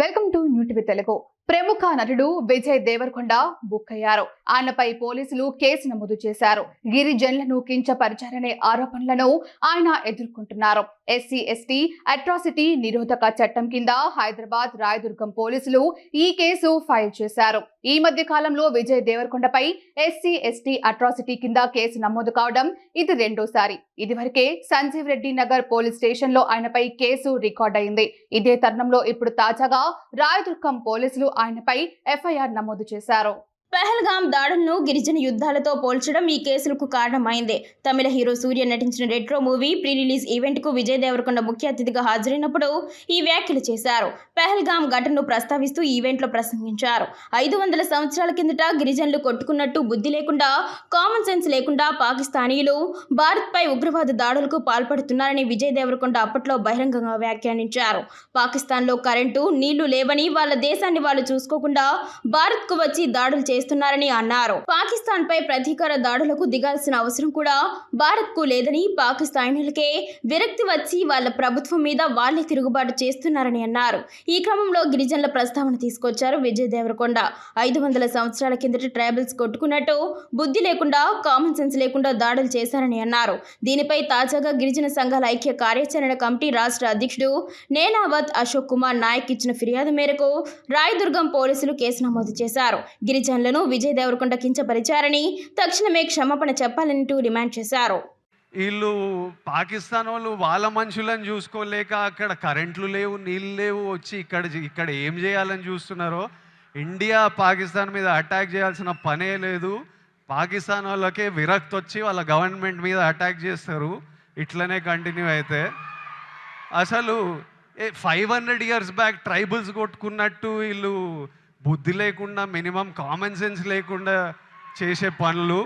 Welcome to New TV Telugu. ప్రముఖ నటుడు Vijay Devarakonda book అయ్యారు ఆయనపై పోలీసులు కేసు నమోదు చేశారు. గిరిజనులను కించపరిచారనే ఆరోపణలను ఆయన ఎదుర్కొంటున్నారు. ఎస్సీ ఎస్టీ అట్రాసిటీ నిరోధక చట్టం కింద హైదరాబాద్ రాయదుర్గం పోలీసులు ఈ కేసు ఫైల్ చేశారు. ఈ మధ్య కాలంలో విజయ్ దేవరకొండపై ఎస్సీ ఎస్టీ అట్రాసిటీ కింద కేసు నమోదు కావడం ఇది రెండోసారి. ఇదివరకే సంజీవ్ రెడ్డి నగర్ పోలీస్ స్టేషన్లో ఆయనపై కేసు రికార్డ్ అయింది ఇదే తరుణంలో ఇప్పుడు తాజాగా రాయదుర్గం పోలీసులు ఆయనపై ఎఫ్ఐఆర్ నమోదు చేశారు. పెహల్గాం దాడులను గిరిజన యుద్ధాలతో పోల్చడం ఈ కేసులకు కారణమైంది. తమిళ హీరో సూర్య నటించిన రెట్రో మూవీ ప్రీ రిలీజ్ ఈవెంట్కు విజయ్ దేవరకొండ ముఖ్య అతిథిగా హాజరైనప్పుడు ఈ వ్యాఖ్యలు చేశారు. పెహల్గాం ఘటనను ప్రస్తావిస్తూ ఈవెంట్లో ప్రసంగించారు. ఐదు వందల సంవత్సరాల కిందట గిరిజనులు కొట్టుకున్నట్టు బుద్ధి లేకుండా కామన్ సెన్స్ లేకుండా పాకిస్తానీయులు భారత్పై ఉగ్రవాద దాడులకు పాల్పడుతున్నారని విజయ్ దేవరకొండ అప్పట్లో బహిరంగంగా వ్యాఖ్యానించారు. పాకిస్తాన్లో కరెంటు నీళ్ళు లేవని వాళ్ళ దేశాన్ని వాళ్ళు చూసుకోకుండా భారత్కు వచ్చి దాడులు చేస్తారు చేస్తున్నారని అన్నారు. పాకిస్తాన్ పై ప్రతీకార దాడులకు దిగాల్సిన అవసరం కూడా భారత్కు లేదని పాకిస్తానీలకే విరక్తి వచ్చి వాళ్ళ ప్రభుత్వం మీద వాళ్ళే తిరుగుబాటు చేస్తున్నారని అన్నారు. ఈ క్రమంలో గిరిజనుల ప్రస్తావన తీసుకొచ్చారు విజయ్ దేవరకొండ. ఐదు వందల సంవత్సరాల కిందట ట్రైబల్స్ కొట్టుకున్నట్టు బుద్ధి లేకుండా కామన్ సెన్స్ లేకుండా దాడులు చేశారని అన్నారు. దీనిపై తాజాగా గిరిజన సంఘాల ఐక్య కార్యాచరణ కమిటీ రాష్ట్ర అధ్యక్షుడు నేనావత్ అశోక్ కుమార్ నాయక్ ఇచ్చిన ఫిర్యాదు మేరకు రాయదుర్గం పోలీసులు కేసు నమోదు చేశారు. గిరిజనులను విజయ్ దేవరకొండ కించపరిచారని తక్షణమే క్షమాపణ చెప్పాలంటూ డిమాండ్ చేశారు. వీళ్ళు పాకిస్తాన్ వాళ్ళు వాళ్ళ మనుషులను చూసుకోలేక అక్కడ కరెంట్లు లేవు నీళ్ళు లేవు వచ్చి ఇక్కడ ఇక్కడ ఏం చేయాలని చూస్తున్నారో ఇండియా పాకిస్తాన్ మీద అటాక్ చేయాల్సిన పనే లేదు. పాకిస్తాన్ వాళ్ళకే విరక్తి వచ్చి వాళ్ళ గవర్నమెంట్ మీద అటాక్ చేస్తారు. ఇట్లనే కంటిన్యూ అయితే. అసలు five hundred years back tribals కొట్టుకున్నట్టు వీళ్ళు బుద్ధి లేకుండా మినిమం కామన్ సెన్స్ లేకుండా చేసే పనులు